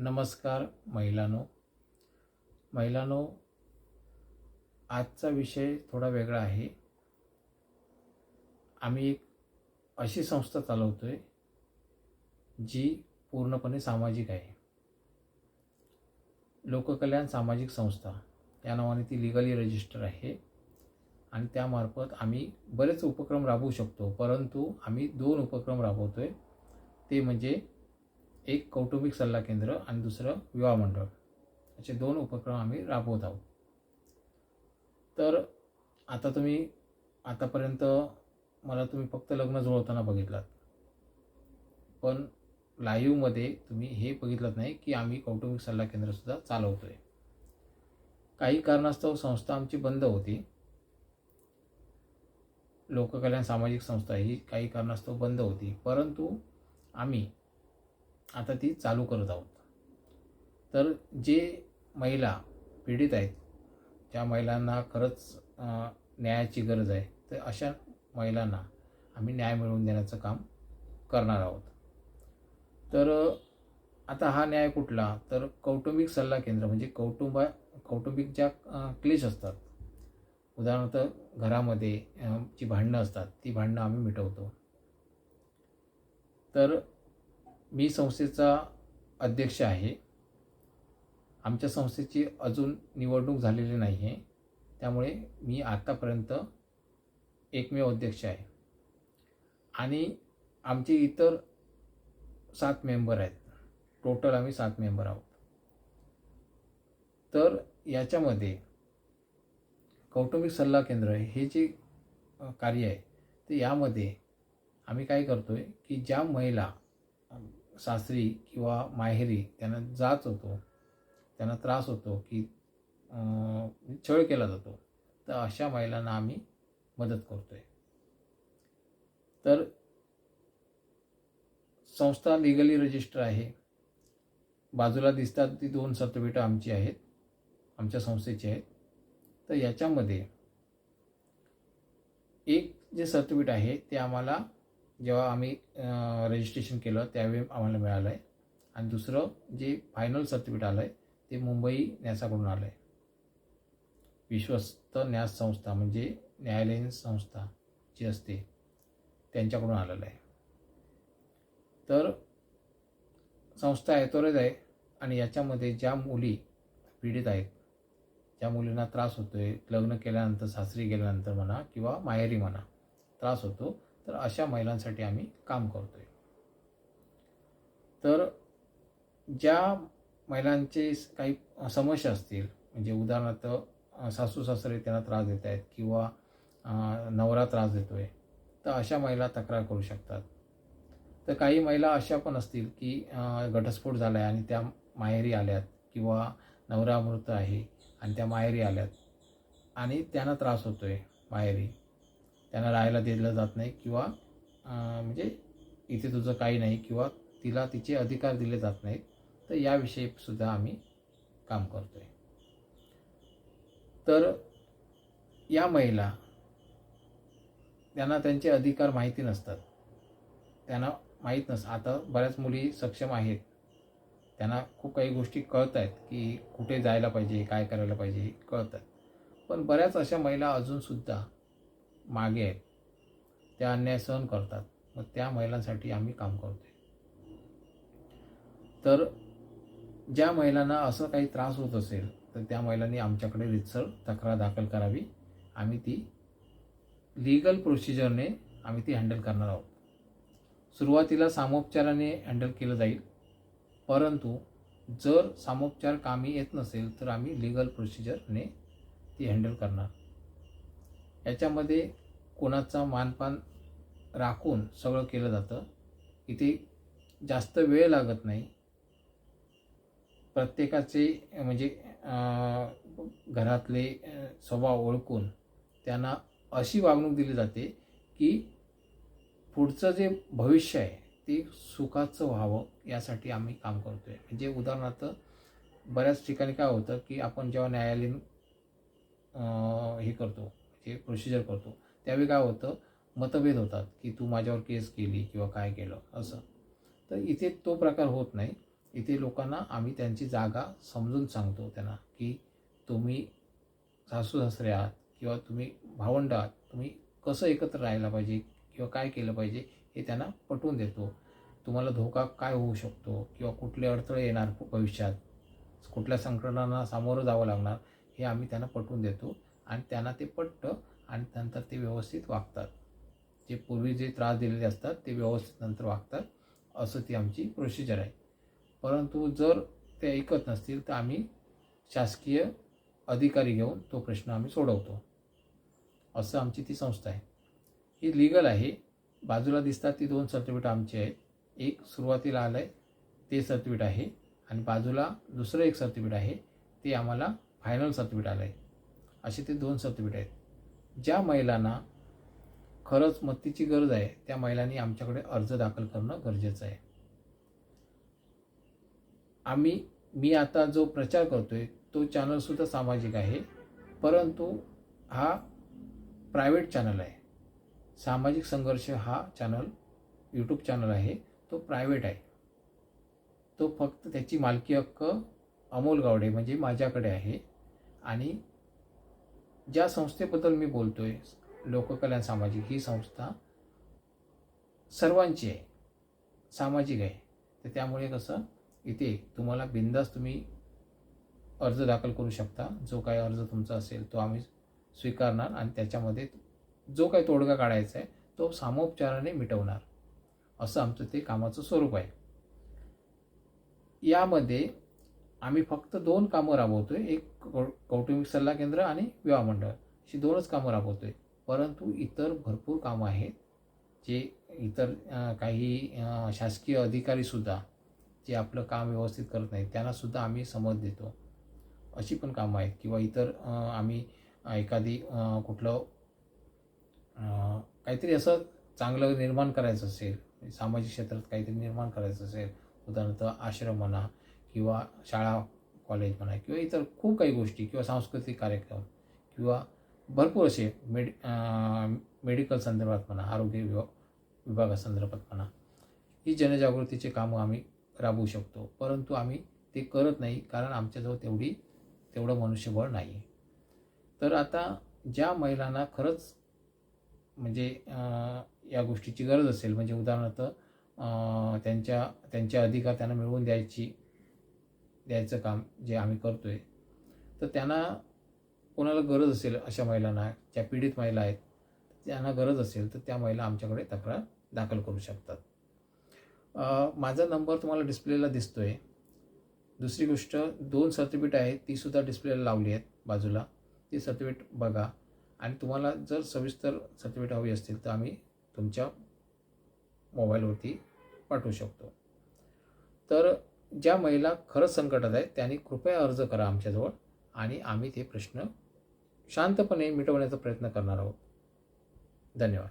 नमस्कार महिलांनो. महिलांनो आजचा विषय थोडा वेगळा आहे. आम्ही एक अशी संस्था चालवतो आहे जी पूर्णपणे सामाजिक आहे. लोककल्याण सामाजिक संस्था या नावाने ती लिगली रजिस्टर आहे. आणि त्यामार्फत आम्ही बरेच उपक्रम राबवू शकतो परंतु आम्ही दोन उपक्रम राबवतो आहे ते म्हणजे एक कौटुंबिक सल्ला केंद्र आणि दुसरं विवाह मंडळ. असे दोन उपक्रम आम्ही राबवत आहोत. तर आता तुम्ही आतापर्यंत मला तुम्ही फक्त लग्न जुळवताना बघितलात. पण लाईव्हमध्ये तुम्ही हे बघितलं नाही की आम्ही कौटुंबिक सल्ला केंद्रसुद्धा चालवतो आहे काही कारणास्तव संस्था आमची बंद होती. लोककल्याण सामाजिक संस्था ही काही कारणास्तव बंद होती. परंतु आम्ही आता ती चालू करत आहोत. तर जे महिला पीडित आहेत ज्या महिलांना खरंच न्यायाची गरज आहे. तर अशा महिलांना आम्ही न्याय मिळवून देण्याचं काम करणार आहोत. तर आता हा न्याय कुठला? तर कौटुंबिक सल्ला केंद्र म्हणजे कौटुंबा कौटुंबिक ज्या क्लेश असतात उदाहरणार्थ घरामध्ये जी भांडणं असतात ती भांडणं आम्ही मिटवतो. तर मी संस्थेचा अध्यक्ष आहे. आमच्या संस्थेची अजून निवडणूक झालेली नाही आहे त्यामुळे मी आत्तापर्यंत एकमेव अध्यक्ष आहे. आणि आमचे इतर सात मेंबर आहेत. टोटल आम्ही सात मेंबर आहोत. तर याच्यामध्ये कौटुंबिक सल्ला केंद्र हे जे कार्य आहे ते यामध्ये आम्ही काय करतो आहे की ज्या महिला सासरी किंवा माहेरी त्यांना जाच होतो. त्यांना त्रास होतो की छळ केला जातो. तर अशा महिलांना आम्ही मदत करतो आहे तर संस्था लिगली रजिस्टर आहे. बाजूला दिसतात ती दोन सर्टिफिकेट आमची आहेत आमच्या संस्थेची आहेत. तर याच्यामध्ये एक जे सर्टिफिकेट आहे ते आम्हाला जेव्हा आम्ही रजिस्ट्रेशन केलं त्यावेळी आम्हाला मिळालं आहे आणि दुसरं जे फायनल सर्टिफिकेट आलं आहे ते मुंबई न्यासाकडून आलं आहे विश्वस्त न्यास संस्था म्हणजे न्यायालयीन संस्था जी असते त्यांच्याकडून आलेलं आहे. तर संस्था ॲथॉराईज आहे आणि याच्यामध्ये ज्या मुली पीडित आहेत ज्या मुलींना त्रास होतो आहे लग्न केल्यानंतर सासरी गेल्यानंतर म्हणा किंवा माहेरी म्हणा त्रास होतो तर अशा महिलांसाठी आम्ही काम करतो आहे तर ज्या महिलांचे काही समस्या असतील म्हणजे उदाहरणार्थ सासू सासरे त्यांना त्रास देत आहेत किंवा नवरा त्रास देतो आहे तर अशा महिला तक्रार करू शकतात. तर काही महिला अशा पण असतील की घटस्फोट झाला आहे आणि त्या माहेरी आल्यात किंवा नवरा मृत आहे आणि त्या माहेरी आल्यात आणि त्यांना त्रास होतो आहे माहेरी. त्यांना राहायला दिलं जात नाही किंवा म्हणजे इथे तुझं काही नाही किंवा तिला तिचे अधिकार दिले जात नाहीत तर याविषयी सुद्धा आम्ही काम करतो आहे तर या महिला त्यांना त्यांचे अधिकार माहिती नसतात. त्यांना माहीत नस आता बऱ्याच मुली सक्षम आहेत. त्यांना खूप काही गोष्टी कळत आहेत की कुठे जायला पाहिजे काय करायला पाहिजे हे कळतात. पण बऱ्याच अशा महिला अजूनसुद्धा मागे आहेत. त्या अन्याय सहन करतात. मग त्या महिलांसाठी आम्ही काम करतोय. तर ज्या महिलांना असं काही त्रास होत असेल तर त्या महिलांनी आमच्याकडे रितसर तक्रार दाखल करावी. आम्ही ती लिगल प्रोसिजरने आम्ही ती हँडल करणार आहोत. सुरुवातीला सामोपचाराने हँडल केलं जाईल. परंतु जर सामोपचार कामी येत नसेल तर आम्ही लिगल प्रोसिजरने ती हँडल करणार. याच्यामध्ये कोणाचा मानपान राखून सगळं केलं जातं. इथे जास्त वेळ लागत नाही. प्रत्येकाचे म्हणजे घरातले स्वभाव ओळखून त्यांना अशी वागणूक दिली जाते की पुढचं जे भविष्य आहे ते सुखाचं व्हावं यासाठी आम्ही काम करतो आहे म्हणजे उदाहरणार्थ बऱ्याच ठिकाणी काय होतं की आपण जेव्हा न्यायालयीन हे करतो जे प्रोसिजर करतो. त्यावेळी काय होतं? मतभेद होतात की तू माझ्यावर केस केली किंवा काय केलं असं. तर इथे तो प्रकार होत नाही. इथे लोकांना आम्ही त्यांची जागा समजून सांगतो त्यांना की तुम्ही सासू सासरे आहात किंवा तुम्ही भावंड आहात. तुम्ही कसं एकत्र राहायला पाहिजे किंवा काय केलं पाहिजे हे त्यांना पटवून देतो. तुम्हाला धोका काय होऊ शकतो किंवा कुठले अडथळे येणार भविष्यात? कुठल्या संकटांना सामोरं जावं लागणार हे आम्ही त्यांना पटवून देतो. आणि त्यांना ते पटतं आणि नंतर ते व्यवस्थित वागतात. जे पूर्वी जे त्रास दिलेले असतात ते व्यवस्थित नंतर वागतात. असं ती आमची प्रोसिजर आहे. परंतु जर ते ऐकत नसतील तर आम्ही शासकीय अधिकारी घेऊन तो प्रश्न आम्ही सोडवतो. असं आमची ती संस्था आहे. ही लिगल आहे. बाजूला दिसतात ती दोन सर्टिफिकेट आमची आहेत. एक सुरुवातीला आलं आहे ते सर्टिफिकेट आहे. आणि बाजूला दुसरं एक सर्टिफिकेट आहे. ते आम्हाला फायनल सर्टिफिकेट आलं आहे असे ते दोन सर्टिफिकेट आहेत. ज्या महिलांना खरंच मत्तीची गरज आहे त्या महिलांनी आमच्याकडे अर्ज दाखल करणं गरजेचं आहे. आम्ही मी आता जो प्रचार करतो आहे तो चॅनलसुद्धा सामाजिक आहे परंतु हा प्रायव्हेट चॅनल आहे. सामाजिक संघर्ष हा चॅनल यूट्यूब चॅनल आहे तो प्रायव्हेट आहे. तो फक्त त्याची मालकी हक्क अमोल गावडे म्हणजे माझ्याकडे आहे आणि ज्या संस्थेबद्दल मी बोलतोय लोककल्याण सामाजिक ही संस्था सर्वांची आहे सामाजिक आहे. तर त्यामुळे कसं इथे तुम्हाला बिंदास तुम्ही अर्ज दाखल करू शकता. जो काय अर्ज तुमचा असेल तो आम्ही स्वीकारणार आणि त्याच्यामध्ये जो काय तोडगा काढायचा आहे तो सामोपचाराने मिटवणार. असं आमचं ते कामाचं स्वरूप आहे. यामध्ये आम्ही फक्त दोन कामं राबवतो आहे एक कौ कौटुंबिक सल्ला केंद्र आणि विवाह मंडळ. अशी दोनच कामं राबवतोय. परंतु इतर भरपूर कामं आहेत जे इतर काही शासकीय अधिकारीसुद्धा जे आपलं काम व्यवस्थित करत नाहीत त्यांनासुद्धा आम्ही समज देतो. अशी पण कामं आहेत. किंवा इतर आम्ही एखादी कुठलं काहीतरी असं चांगलं निर्माण करायचं असेल सामाजिक क्षेत्रात काहीतरी निर्माण करायचं असेल उदाहरणार्थ आश्रम म्हणा किंवा शाळा कॉलेज म्हणा किंवा इतर खूप काही गोष्टी किंवा सांस्कृतिक कार्यक्रम किंवा भरपूर असे मेड मेडिकल संदर्भात म्हणा आरोग्य विभाग विभागासंदर्भात म्हणा ही जनजागृतीचे कामं आम्ही राबवू शकतो. परंतु आम्ही ते करत नाही कारण आमच्याजवळ तेवढी तेवढं मनुष्यबळ नाही. तर आता ज्या महिलांना खरंच म्हणजे या गोष्टीची गरज असेल म्हणजे उदाहरणार्थ त्यांच्या त्यांचे अधिकार त्यांना मिळवून द्यायची द्यायचं काम जे आम्ही करतो आहे तर त्यांना कोणाला गरज असेल अशा महिलांना ज्या पीडित महिला आहेत त्यांना गरज असेल तर त्या महिला आमच्याकडे तक्रार दाखल करू शकतात. माझा नंबर तुम्हाला डिस्प्लेला दिसतो आहे दुसरी गोष्ट दोन सर्टिफिकेट आहेत तीसुद्धा डिस्प्लेला लावली आहेत बाजूला. ती सर्टिफिकेट बघा. आणि तुम्हाला जर सविस्तर सर्टिफिकेट हवी असतील तर आम्ही तुमच्या मोबाईलवरती पाठवू शकतो. तर ज्या महिला खरंच संकटात आहेत त्यांनी कृपया अर्ज करा आमच्याजवळ आणि आम्ही ते प्रश्न शांतपणे मिटवण्याचा प्रयत्न करणार आहोत. धन्यवाद.